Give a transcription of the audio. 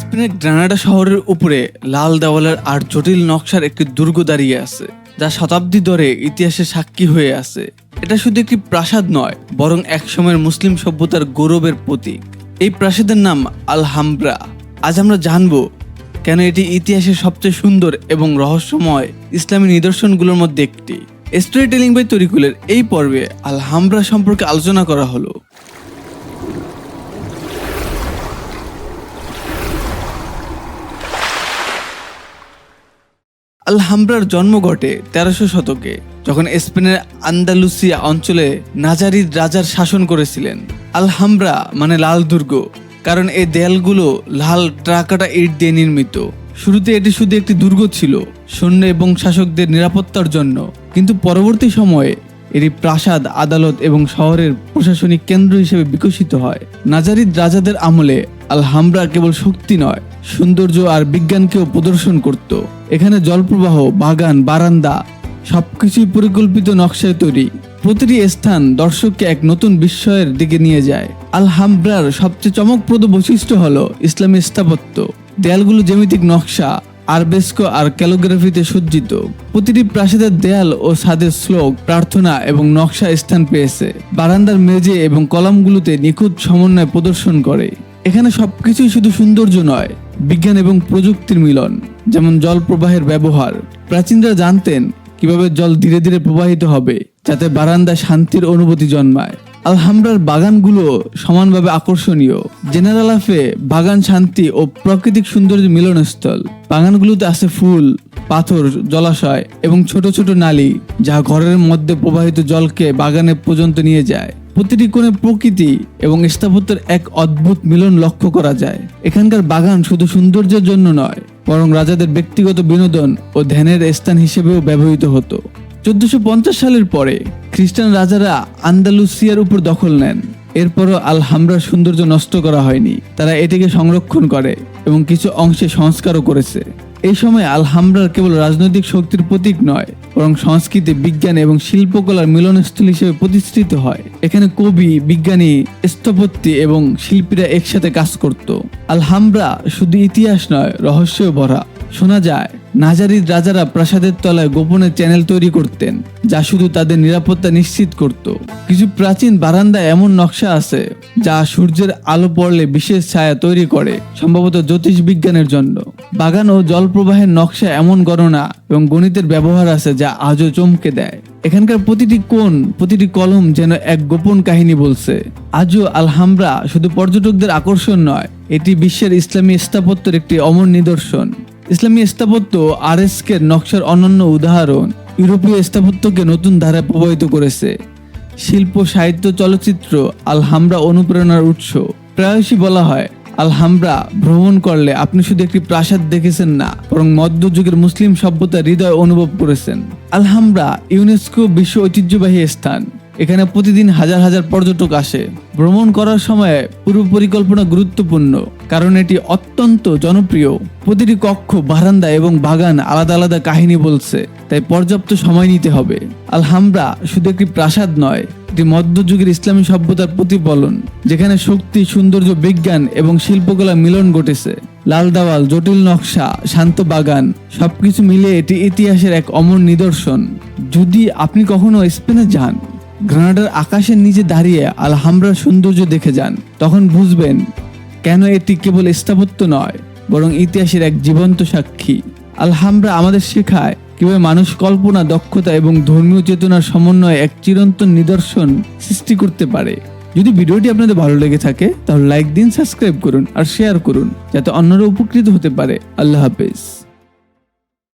স্পেনের গ্রানাডা শহরের উপরে লাল দেওয়ালের আর জটিল নকশার একটি দুর্গ দাঁড়িয়ে আছে, যা শতাব্দী ধরে ইতিহাসে সাক্ষী হয়ে আছে। এটা শুধু একটি প্রাসাদ নয়, বরং একসময়ের মুসলিম সভ্যতার গৌরবের প্রতীক। এই প্রাসাদের নাম আলহামব্রা। আজ আমরা জানব কেন এটি ইতিহাসের সবচেয়ে সুন্দর এবং রহস্যময় ইসলামী নিদর্শনগুলোর মধ্যে একটি। স্টোরি টেলিং বাই তরিকুলের এই পর্বে আলহামব্রা সম্পর্কে আলোচনা করা হলো। আলহামব্রার জন্ম ঘটে তেরোশো শতকে, যখন স্পেনের আন্দালুসিয়া অঞ্চলে নাজারিদ রাজার শাসন করেছিলেন। আল আলহামব্রা মানে লাল দুর্গ, কারণ এই দেয়ালগুলো লাল ট্রাকাটা ইট দিয়ে নির্মিত। শুরুতে এটি শুধু একটি দুর্গ ছিল, সৈন্য এবং শাসকদের নিরাপত্তার জন্য। কিন্তু পরবর্তী সময়ে এটি প্রাসাদ, আদালত এবং শহরের প্রশাসনিক কেন্দ্র হিসেবে বিকশিত হয়। নাজারিদ রাজাদের আমলে আলহামব্রা কেবল শক্তি নয় সৌন্দর্য আর বিজ্ঞানকেও প্রদর্শন করত। এখানে জলপ্রবাহ, বাগান, বারান্দা সবকিছুই পরিকল্পিত নকশায় তৈরি। প্রতিটি স্থান দর্শককে এক নতুন বিস্ময়ের দিকে নিয়ে যায়। আল আলহামব্রার সবচেয়ে চমকপ্রদ বৈশিষ্ট্য হল ইসলামী স্থাপত্য। দেয়ালগুলো জ্যামিতিক নকশা, আরবেস্কো আর ক্যালোগ্রাফিতে সজ্জিত। প্রতিটি প্রাসাদের দেয়াল ও ছাদের শ্লোক, প্রার্থনা এবং নকশা স্থান পেয়েছে। বারান্দার মেঝে এবং কলামগুলোতে নিখুঁত সমন্বয় প্রদর্শন করে। এখানে সবকিছুই শুধু সৌন্দর্য নয় বিজ্ঞান এবং প্রযুক্তির মিলন, যেমন জল প্রবাহের ব্যবহার। প্রাচীনরা জানতেন কীভাবে জল ধীরে ধীরে প্রবাহিত হবে, যাতে বারান্দায় শান্তির অনুভূতি জন্মায়। আলহামরার বাগানগুলো সমানভাবে আকর্ষণীয়। জেনারেল আফে বাগান শান্তি ও প্রাকৃতিক সৌন্দর্যের মিলনস্থল। বাগানগুলোতে আছে ফুল, পাথর, জলাশয় এবং ছোট ছোট নালী, যা ঘরের মধ্যে প্রবাহিত জলকে বাগানে পর্যন্ত নিয়ে যায়। প্রতিটি কোণে প্রকৃতি এবং স্থাপত্যের এক অদ্ভুত মিলন লক্ষ্য করা যায়। এখানকার বাগান শুধু সৌন্দর্যের জন্য নয়, বরং রাজাদের ব্যক্তিগত বিনোদন ও ধ্যানের স্থান হিসেবেও ব্যবহৃত হতো। চোদ্দশো সালের পরে খ্রিস্টান রাজারা আন্দালুসিয়ার উপর দখল নেন। এরপরও আল হামরার সৌন্দর্য নষ্ট করা হয়নি। তারা এটিকে সংরক্ষণ করে এবং কিছু অংশে সংস্কারও করেছে। এই সময় আল হামরার কেবল রাজনৈতিক শক্তির প্রতীক নয়, বরং সংস্কৃতি, বিজ্ঞান এবং শিল্পকলার মিলনস্থল হিসেবে প্রতিষ্ঠিত হয়। এখানে কবি, বিজ্ঞানী, স্থপতি এবং শিল্পীরা একসাথে কাজ করত। আলহামরা শুধু ইতিহাস নয়, রহস্যও ভরা। শোনা যায় নাজারিদ রাজারা প্রাসাদের তলায় গোপনে চ্যানেল তৈরি করতেন, যা শুধু তাদের নিরাপত্তা নিশ্চিত করত। কিছু প্রাচীন বারান্দায় এমন নকশা আছে, যা সূর্যের আলো পড়লে বিশেষ ছায়া তৈরি করে, সম্ভবত জ্যোতিষ বিজ্ঞানের জন্য। বাগান ও জলপ্রবাহের নকশা এমন গণনা এবং গণিতের ব্যবহার আছে, যা আজও চমকে দেয়। এখানকার প্রতিটি কোণ, প্রতিটি কলম যেন এক গোপন কাহিনী বলছে। আজও আলহামরা শুধু পর্যটকদের আকর্ষণ নয়, এটি বিশ্বের ইসলামী স্থাপত্যের একটি অমর নিদর্শন। ইসলামী স্থাপত্য আরএসকের নকশার অনন্য উদাহরণ। ইউরোপীয় স্থাপত্যকে নতুন ধারায় প্রভাবিত করেছে। শিল্প, সাহিত্য, চলচ্চিত্র, আলহামরা অনুপ্রেরণার উৎস। প্রায়শই বলা হয়, আলহামরা ভ্রমণ করলে আপনি শুধু একটি প্রাসাদ দেখেছেন না, বরং মধ্যযুগের মুসলিম সভ্যতার হৃদয় অনুভব করেছেন। আলহামরা ইউনেস্কো বিশ্ব ঐতিহ্যবাহী স্থান। এখানে প্রতিদিন হাজার হাজার পর্যটক আসে। ভ্রমণ করার সময় পূর্ব পরিকল্পনা গুরুত্বপূর্ণ, কারণ এটি অত্যন্ত জনপ্রিয়। প্রতিটি কক্ষ, বারান্দা এবং বাগান আলাদা আলাদা কাহিনী বলছে, তাই পর্যাপ্ত সময় নিতে হবে। আলহামরা শুধু একটি প্রাসাদ নয়, এটি মধ্যযুগের ইসলামী সভ্যতার প্রতিফলন, যেখানে শক্তি, সৌন্দর্য, বিজ্ঞান এবং শিল্পকলা মিলন ঘটেছে। লাল দাওয়াল, জটিল নকশা, শান্ত বাগান, সবকিছু মিলে এটি ইতিহাসের এক অমর নিদর্শন। যদি আপনি কখনো স্পেনে যান গ্রানাডার আকাশের নিচে দাঁড়িয়ে আলহামরার সৌন্দর্য দেখে যান। তখন বুঝবেন কেন এটি কেবল স্থাপত্য নয়, বরং ইতিহাসের এক জীবন্ত সাক্ষী। আলহামরা আমাদের শেখায় কীভাবে মানুষ কল্পনা, দক্ষতা এবং ধর্মীয় চেতনার সমন্বয়ে এক চিরন্তন নিদর্শন সৃষ্টি করতে পারে। যদি ভিডিওটি আপনাদের ভালো লেগে থাকে, তাহলে লাইক দিন, সাবস্ক্রাইব করুন আর শেয়ার করুন, যাতে অন্যরা উপকৃত হতে পারে। আল্লাহ হাফেজ।